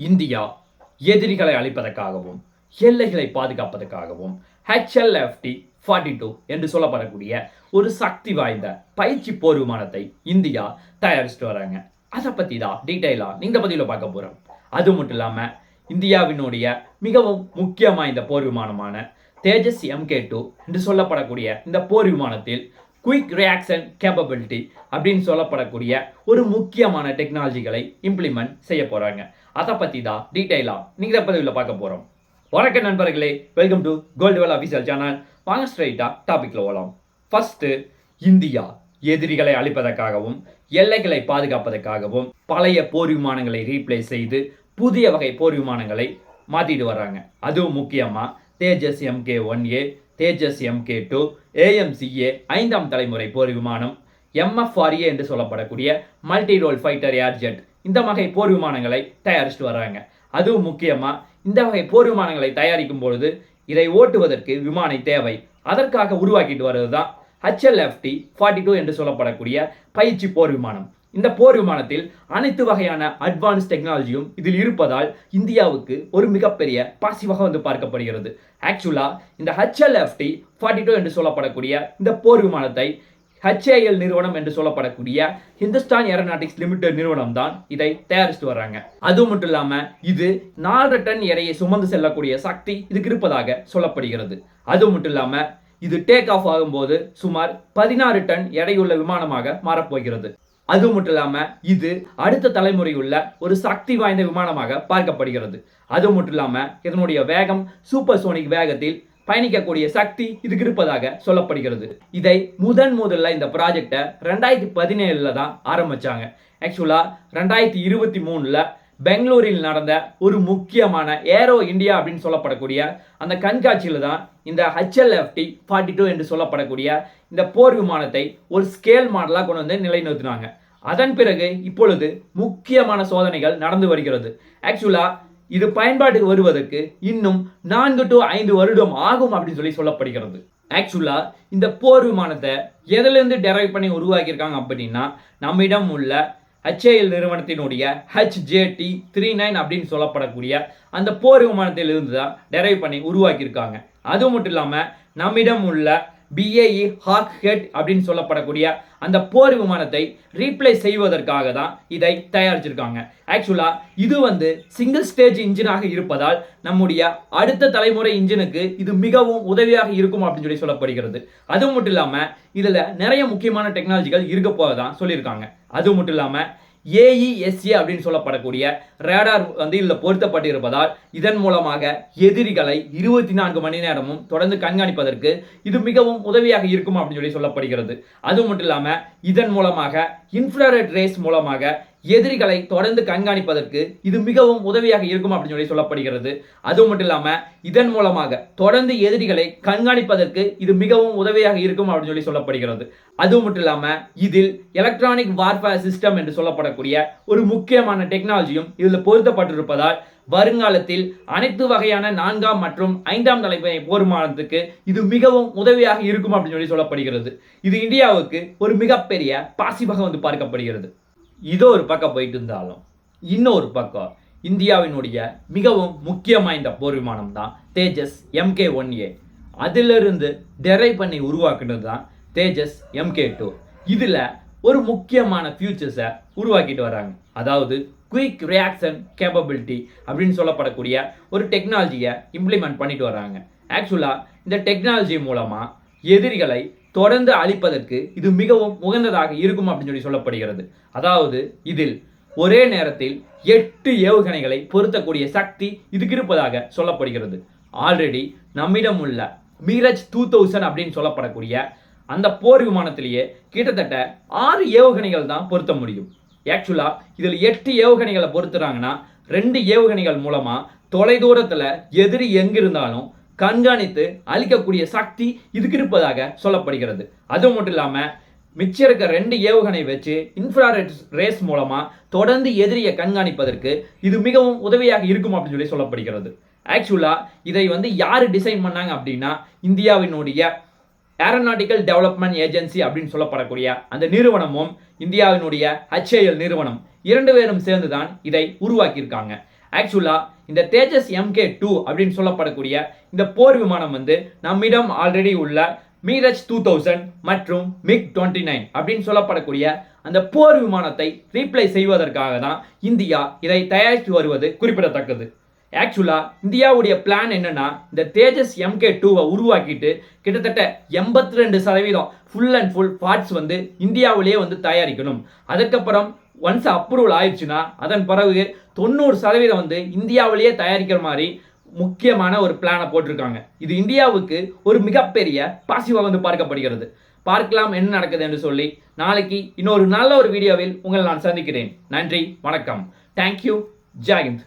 India எதிரிகளை அழிப்பதற்காகவும் எல்லைகளை பாதுகாப்பதற்காகவும் ஹெச்எல்எஃப்டி forty two என்று சொல்லப்படக்கூடிய ஒரு சக்தி வாய்ந்த பயிற்சி போர் விமானத்தை இந்தியா தயாரிச்சுட்டு வராங்க. அதை பற்றி தான் டீட்டெயிலாக இந்த பதிவில் பார்க்க போகிறோம் அது மட்டும் இல்லாமல் இந்தியாவினுடைய மிகவும் முக்கியமாக இந்த போர் விமானமான தேஜஸ் எம்கே டூ என்று சொல்லப்படக்கூடிய இந்த போர் விமானத்தில் குயிக் ரியாக்ஷன் கேப்பபிலிட்டி அப்படின்னு சொல்லப்படக்கூடிய ஒரு முக்கியமான டெக்னாலஜிகளை இம்ப்ளிமெண்ட் செய்ய போகிறாங்க அதை பற்றி தான் டீட்டெயிலாக நீங்கள் பதிவில் பார்க்க போகிறோம் வணக்கம் நண்பர்களே welcome to gold whale official channel வாங்க ஸ்ட்ரைட்டாக டாபிக்ல போகலாம் ஃபர்ஸ்ட்டு இந்தியா எதிரிகளை அழிப்பதற்காகவும் எல்லைகளை பாதுகாப்பதற்காகவும் பழைய போர் விமானங்களை ரீப்ளேஸ் செய்து புதிய வகை போர் விமானங்களை மாற்றிட்டு வர்றாங்க. அதுவும் முக்கியமாக Tejas MK one A Tejas MK two AMCA ஐந்தாம் தலைமுறை போர் விமானம் எம்எஃப்ஆர்ஏ என்று சொல்லப்படக்கூடிய மல்டி ரோல் ஃபைட்டர் ஏர்ஜெட் இந்த வகை போர் விமானங்களை தயாரிச்சுட்டு வர்றாங்க. அதுவும் முக்கியமாக இந்த வகை போர் விமானங்களை தயாரிக்கும் பொழுது இதை ஓட்டுவதற்கு விமானி தேவை. அதற்காக உருவாக்கிட்டு வருவது தான் ஹச்எல்எஃப்டி ஃபார்ட்டி டூ என்று சொல்லப்படக்கூடிய பயிற்சி போர் விமானம். இந்த போர் விமானத்தில் அனைத்து வகையான அட்வான்ஸ் டெக்னாலஜியும் இதில் இருப்பதால் இந்தியாவுக்கு ஒரு மிகப்பெரிய பாசிவாக வந்து பார்க்கப்படுகிறது. ஆக்சுவலாக இந்த ஹச்எல்எஃப்டி ஃபார்ட்டி டூ என்று சொல்லப்படக்கூடிய இந்த போர் விமானத்தை ஹெச்ஏஎல் நிறுவனம் என்று சொல்லப்படக்கூடிய ஹிந்துஸ்தான் ஏரோநாட்டிக்ஸ் லிமிடெட் நிறுவனம் தான் இதை தயாரித்து வர்றாங்க. அது மட்டும் இல்லாமல் இது நாலரை டன் எடையை சுமந்து செல்லக்கூடிய சக்தி இதுக்கு இருப்பதாக சொல்லப்படுகிறது. அது மட்டும் இல்லாமல் இது டேக் ஆஃப் ஆகும்போது சுமார் பதினாறு டன் எடையுள்ள விமானமாக மாறப்போகிறது. அது மட்டும் இல்லாமல் இது அடுத்த தலைமுறையுள்ள ஒரு சக்தி வாய்ந்த விமானமாக பார்க்கப்படுகிறது. அது மட்டும் இல்லாமல் இதனுடைய வேகம் சூப்பர் சோனிக் வேகத்தில் பயணிக்கக்கூடிய சக்தி இதுக்கு இருப்பதாக சொல்லப்படுகிறது. இதை முதன் முதல்ல இந்த ப்ராஜெக்டை ரெண்டாயிரத்தி பதினேழில் தான் ஆரம்பிச்சாங்க. ஆக்சுவலாக ரெண்டாயிரத்தி இருபத்தி மூணில் பெங்களூரில் நடந்த ஒரு முக்கியமான ஏரோ இந்தியா அப்படின்னு சொல்லப்படக்கூடிய அந்த கண்காட்சியில் தான் இந்த ஹெச்எல்எஃப்டி ஃபார்ட்டி டூ என்று சொல்லப்படக்கூடிய இந்த போர் விமானத்தை ஒரு ஸ்கேல் மாடலாக கொண்டு வந்து நிலைநிறுத்தினாங்க. அதன் பிறகு இப்பொழுது முக்கியமான சோதனைகள் நடந்து வருகிறது. ஆக்சுவலாக இது பயன்பாட்டுக்கு வருவதற்கு இன்னும் நான்கு டு ஐந்து வருடம் ஆகும் அப்படின்னு சொல்லி சொல்லப்படுகிறது. ஆக்சுவலாக இந்த போர் விமானத்தை எதுலேருந்து டெரைவ் பண்ணி உருவாக்கியிருக்காங்க அப்படின்னா நம்மிடம் உள்ள ஹெச்ஏஎல் நிறுவனத்தினுடைய ஹெச்ஜேடி த்ரீ நைன் அப்படின்னு சொல்லப்படக்கூடிய அந்த போர் விமானத்திலிருந்து தான் டெரைவ் பண்ணி உருவாக்கியிருக்காங்க. அது மட்டும் இல்லாமல் நம்மிடம் உள்ள பிஏஇ ஹாக் ஹெட் அப்படின்னு சொல்லப்படக்கூடிய அந்த போர் விமானத்தை ரீப்ளேஸ் செய்வதற்காக தான் இதை தயாரிச்சிருக்காங்க. ஆக்சுவலாக இது வந்து சிங்கிள் ஸ்டேஜ் இன்ஜினாக இருப்பதால் நம்முடைய அடுத்த தலைமுறை இன்ஜினுக்கு இது மிகவும் உதவியாக இருக்கும் அப்படின்னு சொல்லி சொல்லப்படுகிறது. அது மட்டும் இல்லாமல் இதில் நிறைய முக்கியமான டெக்னாலஜிகள் இருக்க போவதான் சொல்லியிருக்காங்க. அது மட்டும் இல்லாமல் ஏஇஎஸ்ஏ அப்படின்னு சொல்லப்படக்கூடிய ரேடார் வந்து இதில் பொருத்தப்பட்டிருப்பதால் இதன் மூலமாக எதிரிகளை இருபத்தி நான்கு மணி நேரமும் தொடர்ந்து கண்காணிப்பதற்கு இது மிகவும் உதவியாக இருக்கும் அப்படின்னு சொல்லி சொல்லப்படுகிறது. அது மட்டும் இல்லாமல் இதன் மூலமாக இன்ஃப்ராரெட் ரேஸ் மூலமாக எதிரிகளை தொடர்ந்து கண்காணிப்பதற்கு இது மிகவும் உதவியாக இருக்கும் அப்படின்னு சொல்லி சொல்லப்படுகிறது. அது மட்டும் இல்லாமல் இதன் மூலமாக தொடர்ந்து எதிரிகளை கண்காணிப்பதற்கு இது மிகவும் உதவியாக இருக்கும் அப்படின்னு சொல்லி சொல்லப்படுகிறது. அது மட்டும் இல்லாமல் இதில் எலக்ட்ரானிக் வார்ஃபேர் சிஸ்டம் என்று சொல்லப்படக்கூடிய ஒரு முக்கியமான டெக்னாலஜியும் இதில் பொருத்தப்பட்டிருப்பதால் வருங்காலத்தில் அனைத்து வகையான நான்காம் மற்றும் ஐந்தாம் தலைமை போர்மானத்துக்கு இது மிகவும் உதவியாக இருக்கும் அப்படின்னு சொல்லி சொல்லப்படுகிறது. இது இந்தியாவுக்கு ஒரு மிகப்பெரிய பாசிவாக வந்து பார்க்கப்படுகிறது. இதோ ஒரு பக்கம் போயிட்டு இருந்தாலும் இன்னொரு பக்கம் இந்தியாவினுடைய மிகவும் முக்கியம் வாய்ந்த போர் விமானம் தான் தேஜஸ் எம்கே ஒன் ஏ. அதிலிருந்து டெரை பண்ணி உருவாக்குனது தான் தேஜஸ் எம்கே டூ. இதில் ஒரு முக்கியமான ஃபியூச்சர்ஸை உருவாக்கிட்டு வராங்க. அதாவது குயிக் ரியாக்ஷன் கேப்பபிலிட்டி அப்படின்னு சொல்லப்படக்கூடிய ஒரு டெக்னாலஜியை இம்ப்ளிமெண்ட் பண்ணிட்டு வராங்க. ஆக்சுவலாக இந்த டெக்னாலஜி மூலமாக எதிரிகளை தொடர்ந்து அழிப்பதற்கு இது மிகவும் உகந்ததாக இருக்கும் அப்படின்னு சொல்லி சொல்லப்படுகிறது. அதாவது இதில் ஒரே நேரத்தில் எட்டு ஏவுகணைகளை பொருத்தக்கூடிய சக்தி இதுக்கு இருப்பதாக சொல்லப்படுகிறது. ஆல்ரெடி நம்மிடம் உள்ள மீரஜ் டூ தௌசண்ட் அப்படின்னு சொல்லப்படக்கூடிய அந்த போர் விமானத்திலேயே கிட்டத்தட்ட ஆறு ஏவுகணைகள் தான் பொருத்த முடியும். ஆக்சுவலாக இதில் எட்டு ஏவுகணைகளை பொருத்துறாங்கன்னா ரெண்டு ஏவுகணைகள் மூலமாக தொலைதூரத்தில் எதிரி எங்கிருந்தாலும் கண்காணித்து அழிக்கக்கூடிய சக்தி இதுக்கு இருப்பதாக சொல்லப்படுகிறது. அது மட்டும் இல்லாமல் மிச்சம் இருக்க ரெண்டு ஏவுகணை வச்சு இன்ஃப்ராரெட் ரேஸ் மூலமாக தொடர்ந்து எதிரியை கண்காணிப்பதற்கு இது மிகவும் உதவியாக இருக்கும் அப்படின்னு சொல்லி சொல்லப்படுகிறது. ஆக்சுவலாக இதை வந்து யார் டிசைன் பண்ணாங்க அப்படின்னா இந்தியாவினுடைய ஏரோநாட்டிக்கல் டெவலப்மெண்ட் ஏஜென்சி அப்படின்னு சொல்லப்படக்கூடிய அந்த நிறுவனமும் இந்தியாவினுடைய ஹச்ஏஎல் நிறுவனம் இரண்டு பேரும் சேர்ந்து தான் இதை உருவாக்கியிருக்காங்க. ஆக்சுவலாக இந்த தேஜஸ் எம்கே டூ அப்படின்னு சொல்லப்படக்கூடிய இந்த போர் விமானம் வந்து நம்மிடம் ஆல்ரெடி உள்ள மீரஜ் டூ தௌசண்ட் மற்றும் மிக் டுவெண்ட்டி நைன் அப்படின்னு சொல்லப்படக்கூடிய அந்த போர் விமானத்தை ரீப்ளை செய்வதற்காக தான் இந்தியா இதை தயாரித்து வருவது குறிப்பிடத்தக்கது. ஆக்சுவலாக இந்தியாவுடைய பிளான் என்னென்னா இந்த தேஜஸ் எம்கே டூவை உருவாக்கிட்டு கிட்டத்தட்ட எண்பத்தி ரெண்டு சதவீதம் ஃபுல் அண்ட் ஃபுல் பார்ட்ஸ் வந்து இந்தியாவிலேயே வந்து தயாரிக்கணும். அதுக்கப்புறம் ஒன்ஸ் அப்ரூவல் ஆயிடுச்சுன்னா அதன் பிறகு தொண்ணூறு சதவீதம் வந்து இந்தியாவிலேயே தயாரிக்கிற மாதிரி முக்கியமான ஒரு பிளானை போட்டிருக்காங்க. இது இந்தியாவுக்கு ஒரு மிகப்பெரிய பாசிவாக வந்து பார்க்கப்படுகிறது. பார்க்கலாம் என்ன நடக்குது என்று சொல்லி நாளைக்கு இன்னொரு நல்ல ஒரு வீடியோவில் உங்களை நான் சந்திக்கிறேன். நன்றி வணக்கம். தேங்க்யூ ஜெயந்த்